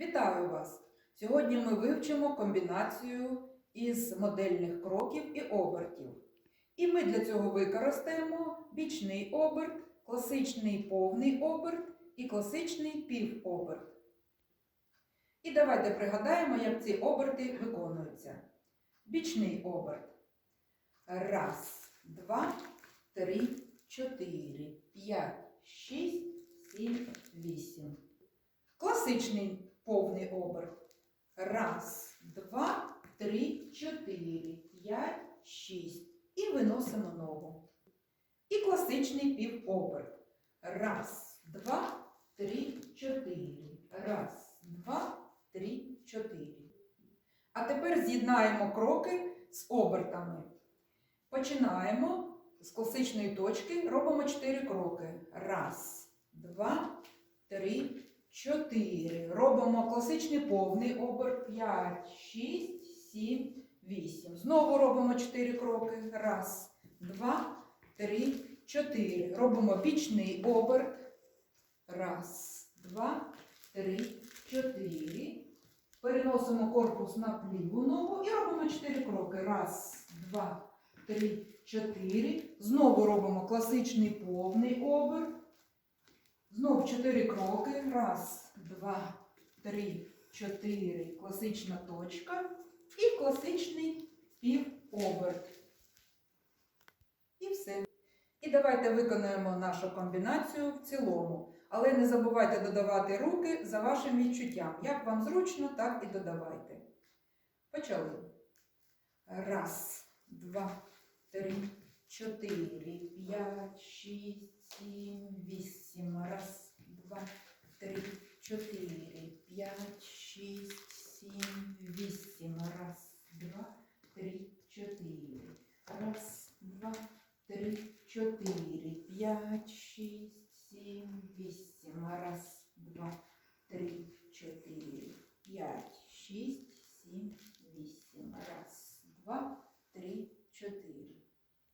Вітаю вас! Сьогодні ми вивчимо комбінацію із модельних кроків і обертів. І ми для цього використаємо бічний оберт, класичний повний оберт і класичний півоберт. І давайте пригадаємо, як ці оберти виконуються. Бічний оберт. Раз, два, три, чотири, п'ять, шість, сім, вісім. Класичний повний оберт. Раз, два, три, чотири, п'ять, шість. І виносимо ногу. І класичний півоберт. Раз, два, три, чотири. Раз, два, три, чотири. А тепер з'єднаємо кроки з обертами. Починаємо з класичної точки, робимо 4 кроки. Раз, два, три, чотири. Робимо класичний повний оберт. 5, 6, 7, 8. Знову робимо 4 кроки. Раз, два, три, чотири. Робимо бічний оберт. Раз, два, три, чотири. Переносимо корпус на ліву ногу і робимо 4 кроки. Раз, два, три, чотири. Знову робимо класичний повний оберт. Знову 4 кроки. Раз, два, три, чотири. Класична точка. І класичний півоберт. І все. І давайте виконаємо нашу комбінацію в цілому. Але не забувайте додавати руки за вашим відчуттям. Як вам зручно, так і додавайте. Почали. Раз, два, три, чотири, п'ять, шість, сім, 4, 5, 6, 7, 8. Раз.